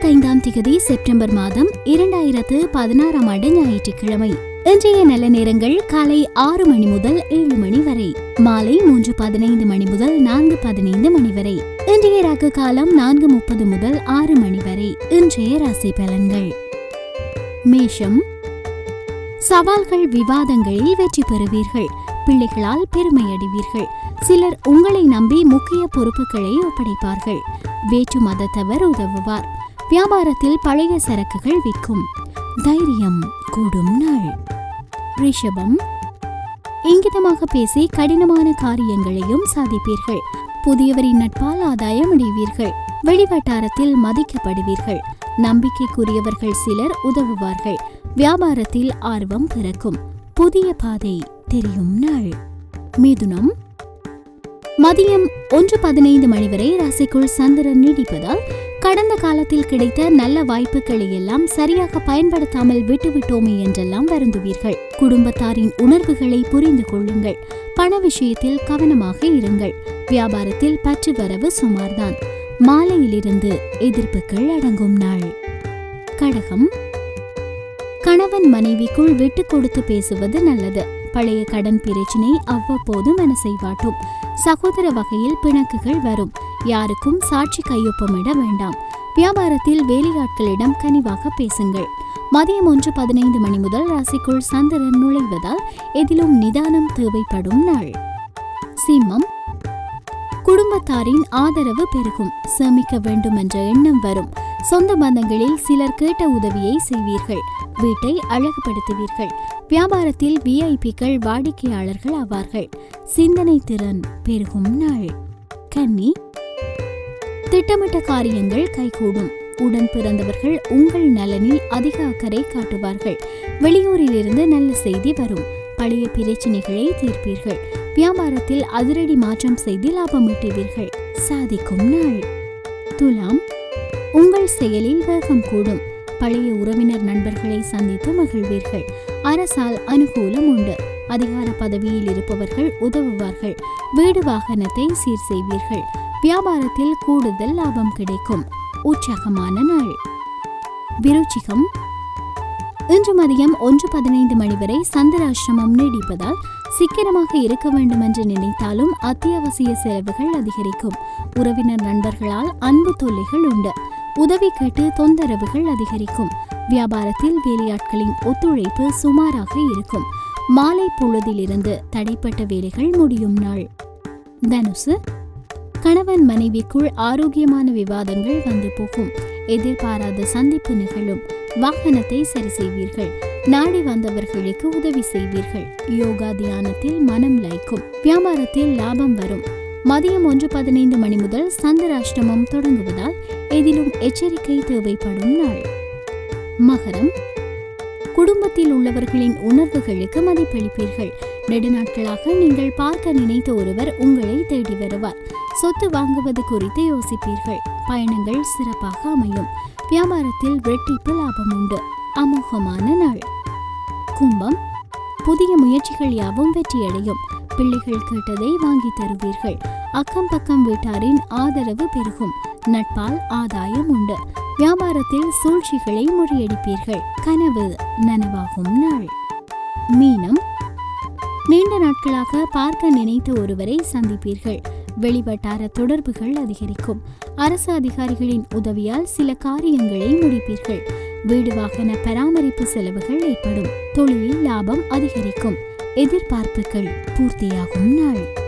இருபத்தைந்தாம் திகதி செப்டம்பர் மாதம் இரண்டாயிரத்து பதினாறாம் ஆண்டு ஞாயிற்றுக்கிழமை. இன்றைய நல்ல நேரங்கள் காலை ஆறு மணி முதல் ஏழு மணி வரை. மாலை மூன்று பதினைந்து மணி முதல் நான்கு பதினைந்து மணி வரை. இன்றைய ராக்கு காலம் நான்கு முப்பது முதல் ஆறு மணி வரை. இன்றைய ராசி பலன்கள். மேஷம். சவால்கள் விவாதங்களில் வெற்றி பெறுவீர்கள். பிள்ளைகளால் பெருமை அடைவீர்கள். சிலர் உங்களை நம்பி முக்கிய பொறுப்புகளை ஒப்படைப்பார்கள். வேற்று மதத்தவர் உதவுவார். வியாபாரத்தில் பழைய சரக்குகள் விற்கும். தைரியம் கூடும் நாள். ரிஷபம். இங்கிதமாக பேசி கடினமான காரியங்களையும் சாதிப்பீர்கள். புதியவரின் நட்பால் ஆதாயம் அடைவீர்கள். வெளிவட்டாரத்தில் மதிக்கப்படுவீர்கள். நம்பிக்கைக்குரியவர்கள் சிலர் உதவுவார்கள். வியாபாரத்தில் ஆர்வம் பிறக்கும். புதிய பாதை தெரியும் நாள். மிதுனம். மதியம் ஒன்று பதினைந்து மணி வரை ராசிக்குள் சந்திரன் நீடிப்பதால் கடந்த காலத்தில் கிடைத்த நல்ல வாய்ப்புகளை எல்லாம் சரியாக பயன்படுத்தாமல் விட்டுவிட்டோமே என்றெல்லாம் வருந்துவீர்கள். குடும்பத்தாரின் உணர்வுகளை புரிந்து கொள்ளுங்கள். பண விஷயத்தில் கவனமாக இருங்கள். வியாபாரத்தில் பற்று வரவு சுமார்தான். மாலையிலிருந்து எதிர்ப்புகள் அடங்கும் நாள். கடகம். கணவன் மனைவிக்குள் விட்டு கொடுத்து பேசுவது நல்லது. பழைய கடன் பிரச்சினை அவ்வப்போது மனசை வாட்டும். சகோதர வகையில் பிணக்குகள் வரும். யாருக்கும் சாட்சி கையொப்பமிட வேண்டாம். வியாபாரத்தில் வேலையாட்களிடம் கனிவாக பேசுங்கள். மதியம் ஒன்று பதினைந்து மணி முதல் ராசிக்குள் சந்திரன் நுழைவதால் எதிலும் நிதானம் தேவைப்படும் நாள். சிம்மம். குடும்பத்தாரின் ஆதரவு பெருகும். சேமிக்க வேண்டும் என்ற எண்ணம் வரும். சொந்த பந்தங்களில் சிலர் கேட்ட உதவியை செய்வீர்கள். வீட்டை அழகுபடுத்துவீர்கள். வியாபாரத்தில் விஐபிக்கள் வாடிக்கையாளர்கள் ஆவார்கள். சிந்தனை திறன் பெருகும் நாள். கன்னி. திட்டமிட்ட காரியங்கள் கைகூடும். உடன் பிறந்தவர்கள் உங்கள் நலனில் அதிக அக்கறை காட்டுவார்கள். வெளியூரிலிருந்து நல்ல செய்தி வரும். பழைய பிரச்சனைகளை தீர்ப்பீர்கள். வியாபாரத்தில் அதிரடி மாற்றம் செய்து லாபம் ஈட்டுவீர்கள். சாதிக்கும் நாள். துலாம். உங்கள் செயலில் வேகம் கூடும். பழைய உறவினர் நண்பர்களை சந்தித்து மகிழ்வீர்கள். அரசால் அனுகூலம் உண்டு. அதிகார பதவியில் இருப்பவர்கள் உதவுவார்கள். வீடு வாகனத்தை சீர் செய்வீர்கள். வியாபாரத்தில் கூடுதல் லாபம் கிடைக்கும். உற்சாகமான நாள். விருச்சிகம். இன்று மதியம் ஒன்று பதினைந்து மணி வரை சந்திராசிரமம் நீடிப்பதால் சிக்கனமாக இருக்க வேண்டும் என்று நினைத்தாலும் அத்தியாவசிய செலவுகள் அதிகரிக்கும். உறவினர் நண்பர்களால் அன்பு தொல்லைகள் உண்டு. உதவி கேட்டு தொந்தரவுகள் அதிகரிக்கும். வியாபாரத்தில் வேலையாட்களின் ஒத்துழைப்பு சுமாராக இருக்கும். மாலை பொழுதிலிருந்து தடைப்பட்ட வேலைகள் முடியும் நாள். தனுசு. கணவன் மனைவிக்குள் ஆரோக்கியமான விவாதங்கள் வந்து போகும். எதிர்பாராத சந்திப்பு நிகழும். வாகனத்தை சரி செய்வீர்கள். நாடி வந்தவர்களுக்கு உதவி செய்வீர்கள். யோகா தியானத்தில் மனம் லைக்கும். வியாபாரத்தில் லாபம் வரும். மதியம் ஒன்று பதினைந்து மணி முதல் சந்திராஷ்டமம் தொடங்குவதால் எதிலும் எச்சரிக்கை தேவைப்படும் நாள். மகரம். குடும்பத்தில் உள்ளவர்களின் உணர்வுகளுக்கு மதிப்பளிப்பீர்கள். நெடுநாட்களாக நீங்கள் பார்க்க நினைத்த ஒருவர் உங்களை தேடி வருவார். சொத்து வாங்குவது குறித்து யோசிப்பீர்கள். பயணங்கள் சிறப்பாக அமையும். வியாபாரத்தில் வெட்டிப்பு லாபம் உண்டு. அமோகமான நாள். கும்பம். புதிய முயற்சிகள் யாவும் வெற்றியடையும். பிள்ளைகள் கேட்டதை வாங்கி தருவீர்கள். அக்கம் பக்கம் வீட்டாரின் ஆதரவு பெருகும். நட்பால் ஆதாயம் உண்டு. வியாபாரத்தில் சூழ்ச்சிகளை முறியடிப்பீர்கள். கனவு நனவாகும் நாள். மீனம். நீண்ட நாட்களாக பார்க்க நினைத்த ஒருவரை சந்திப்பீர்கள். வெளிவட்டார தொடர்புகள் அதிகரிக்கும். அரசு அதிகாரிகளின் உதவியால் சில காரியங்களை முடிப்பீர்கள். வீடு வாகன பராமரிப்பு செலவுகள் ஏற்படும். தொழிலில் லாபம் அதிகரிக்கும். எதிர்பார்ப்புகள் பூர்த்தியாகும் நாள்.